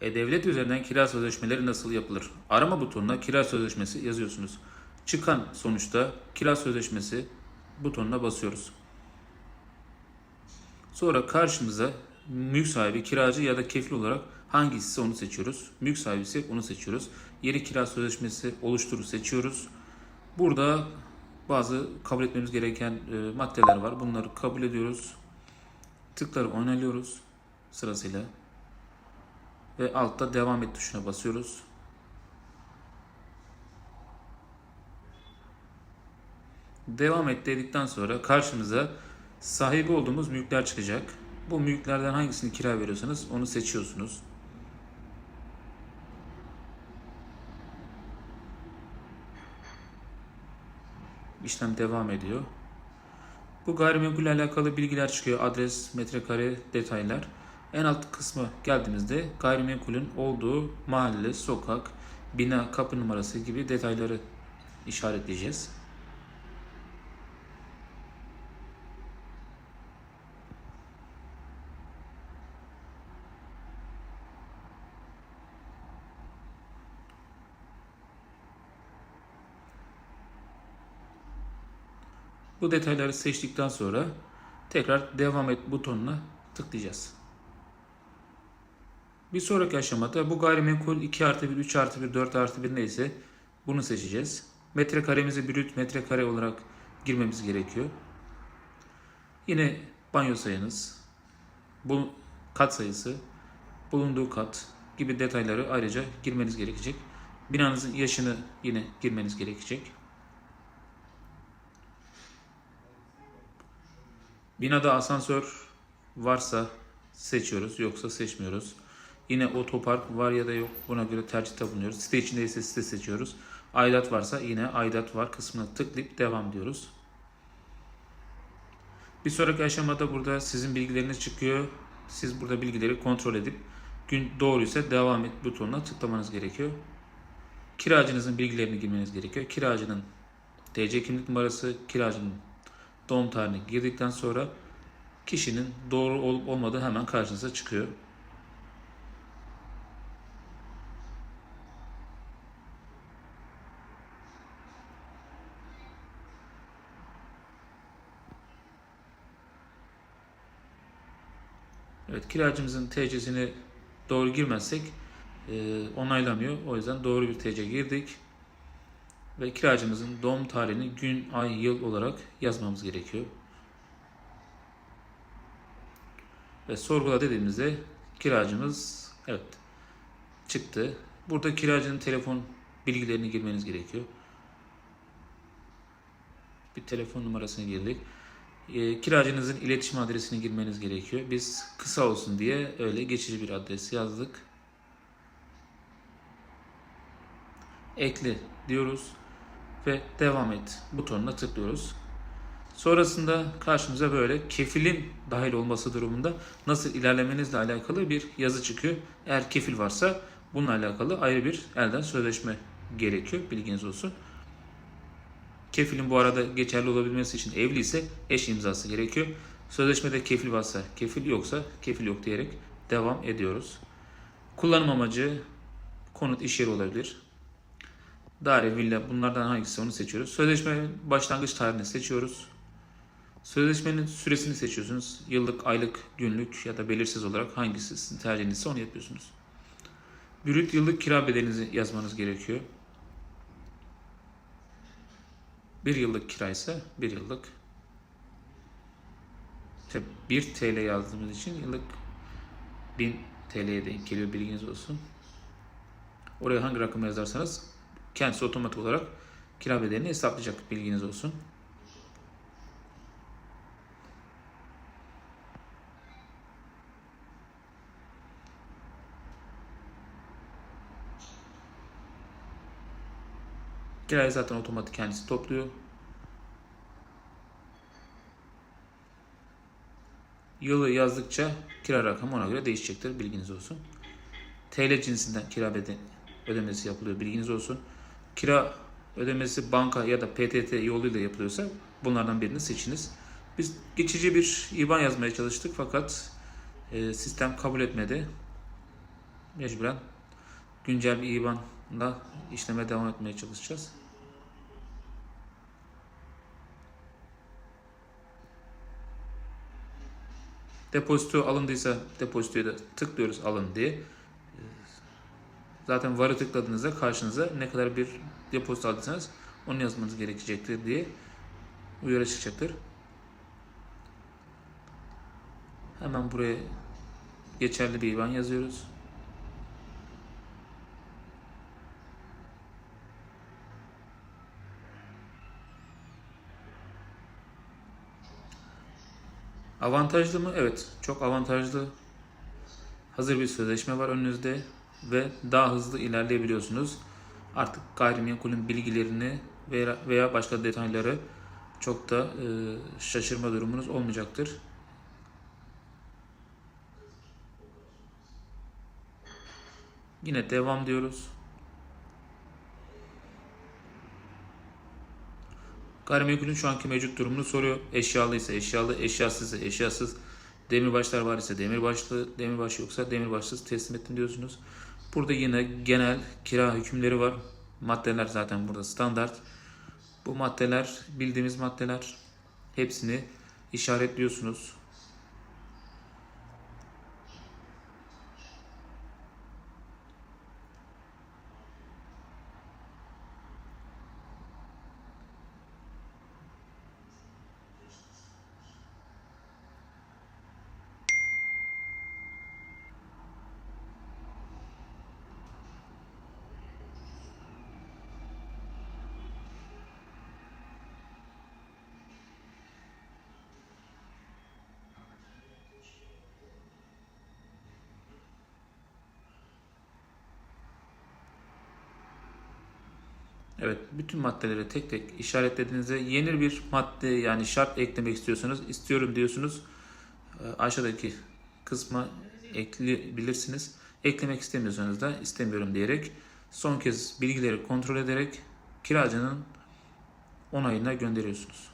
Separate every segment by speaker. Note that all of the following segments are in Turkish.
Speaker 1: E-Devlet üzerinden kira sözleşmeleri nasıl yapılır? Arama butonuna kira sözleşmesi yazıyorsunuz. Çıkan sonuçta kira sözleşmesi butonuna basıyoruz. Sonra karşımıza mülk sahibi, kiracı ya da kefil olarak hangisi onu seçiyoruz. Mülk sahibi ise onu seçiyoruz. Yeni kira sözleşmesi oluşturur seçiyoruz. Burada bazı kabul etmemiz gereken e, maddeler var. Bunları kabul ediyoruz. Tıkları onaylıyoruz sırasıyla. Ve altta devam et tuşuna basıyoruz. Devam et dedikten sonra karşımıza sahibi olduğumuz mülkler çıkacak. Bu mülklerden hangisini kira veriyorsanız onu seçiyorsunuz. İşlem devam ediyor. Bu gayrimenkulle alakalı bilgiler çıkıyor. Adres, metrekare, detaylar. En alt kısmı geldiğimizde gayrimenkulün olduğu mahalle, sokak, bina, kapı numarası gibi detayları işaretleyeceğiz. Bu detayları seçtikten sonra tekrar devam et butonuna tıklayacağız. Bir sonraki aşamada bu gayrimenkul 2 artı 1, 3 artı 1, 4 artı 1 neyse bunu seçeceğiz. Metrekaremizi brüt metrekare olarak girmemiz gerekiyor. Yine banyo sayınız, bu kat sayısı, bulunduğu kat gibi detayları ayrıca girmeniz gerekecek. Binanızın yaşını yine girmeniz gerekecek. Binada asansör varsa seçiyoruz yoksa seçmiyoruz. Yine otopark var ya da yok buna göre tercihte bulunuyoruz. Site içindeyse site seçiyoruz. Aidat varsa yine aidat var kısmına tıklayıp devam diyoruz. Bir sonraki aşamada burada sizin bilgileriniz çıkıyor. Siz burada bilgileri kontrol edip gün doğruysa devam et butonuna tıklamanız gerekiyor. Kiracınızın bilgilerini girmeniz gerekiyor. Kiracının TC kimlik numarası, kiracının doğum tarihini girdikten sonra kişinin doğru olup olmadığı hemen karşınıza çıkıyor. Evet kiracımızın TC'sini doğru girmezsek e, onaylamıyor. O yüzden doğru bir TC girdik. Ve kiracımızın doğum tarihini gün, ay, yıl olarak yazmamız gerekiyor. Ve sorgula dediğimizde kiracımız evet çıktı. Burada kiracının telefon bilgilerini girmeniz gerekiyor. Bir telefon numarasını girdik. E, kiracınızın iletişim adresini girmeniz gerekiyor. Biz kısa olsun diye öyle geçici bir adres yazdık. Ekle diyoruz ve devam et butonuna tıklıyoruz. Sonrasında karşımıza böyle kefilin dahil olması durumunda nasıl ilerlemenizle alakalı bir yazı çıkıyor. Eğer kefil varsa bununla alakalı ayrı bir elden sözleşme gerekiyor. Bilginiz olsun. Kefilin bu arada geçerli olabilmesi için evli ise eş imzası gerekiyor. Sözleşmede kefil varsa kefil yoksa kefil yok diyerek devam ediyoruz. Kullanım amacı konut iş yeri olabilir. Daire, villa bunlardan hangisi onu seçiyoruz. Sözleşmenin başlangıç tarihini seçiyoruz. Sözleşmenin süresini seçiyorsunuz. Yıllık, aylık, günlük ya da belirsiz olarak hangisi sizin tercihinizse onu yapıyorsunuz. Brüt yıllık kira bedelinizi yazmanız gerekiyor. Bir yıllık kira ise bir yıllık. İşte 1 TL yazdığımız için yıllık 1000 TL'ye denk geliyor bilginiz olsun. Oraya hangi rakamı yazarsanız kendisi otomatik olarak kira bedelini hesaplayacak bilginiz olsun. Kirayı zaten otomatik kendisi topluyor. Yılı yazdıkça kira rakamı ona göre değişecektir. Bilginiz olsun. TL cinsinden kira ödemesi yapılıyor. Bilginiz olsun. Kira ödemesi banka ya da PTT yoluyla yapılıyorsa bunlardan birini seçiniz. Biz geçici bir IBAN yazmaya çalıştık fakat e, sistem kabul etmedi. mecburen güncel bir IBAN'la işleme devam etmeye çalışacağız. Depozito alındıysa depozitoya da tıklıyoruz alın diye. Zaten varı tıkladığınızda karşınıza ne kadar bir depozito aldıysanız onu yazmanız gerekecektir diye uyarı çıkacaktır. Hemen buraya geçerli bir IBAN yazıyoruz. Avantajlı mı? Evet, çok avantajlı. Hazır bir sözleşme var önünüzde ve daha hızlı ilerleyebiliyorsunuz. Artık gayrimenkulün bilgilerini veya, başka detayları çok da e, şaşırma durumunuz olmayacaktır. Yine devam diyoruz. Gayrimenkulün şu anki mevcut durumunu soruyor. Eşyalı ise eşyalı, eşyasız ise eşyasız, demirbaşlar var ise demirbaşlı, demirbaş yoksa demirbaşsız teslim ettim diyorsunuz. Burada yine genel kira hükümleri var. Maddeler zaten burada standart. Bu maddeler bildiğimiz maddeler. Hepsini işaretliyorsunuz. Evet, bütün maddeleri tek tek işaretlediğinizde yeni bir madde yani şart eklemek istiyorsanız istiyorum diyorsunuz. Ee, Aşağıdaki kısma ekleyebilirsiniz. Eklemek istemiyorsanız da istemiyorum diyerek son kez bilgileri kontrol ederek kiracının onayına gönderiyorsunuz.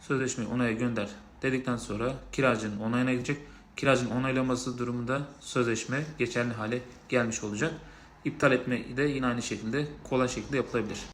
Speaker 1: Sözleşmeyi onaya gönder dedikten sonra kiracının onayına gidecek. Kiracının onaylaması durumunda sözleşme geçerli hale gelmiş olacak. İptal etme de yine aynı şekilde kolay şekilde yapılabilir.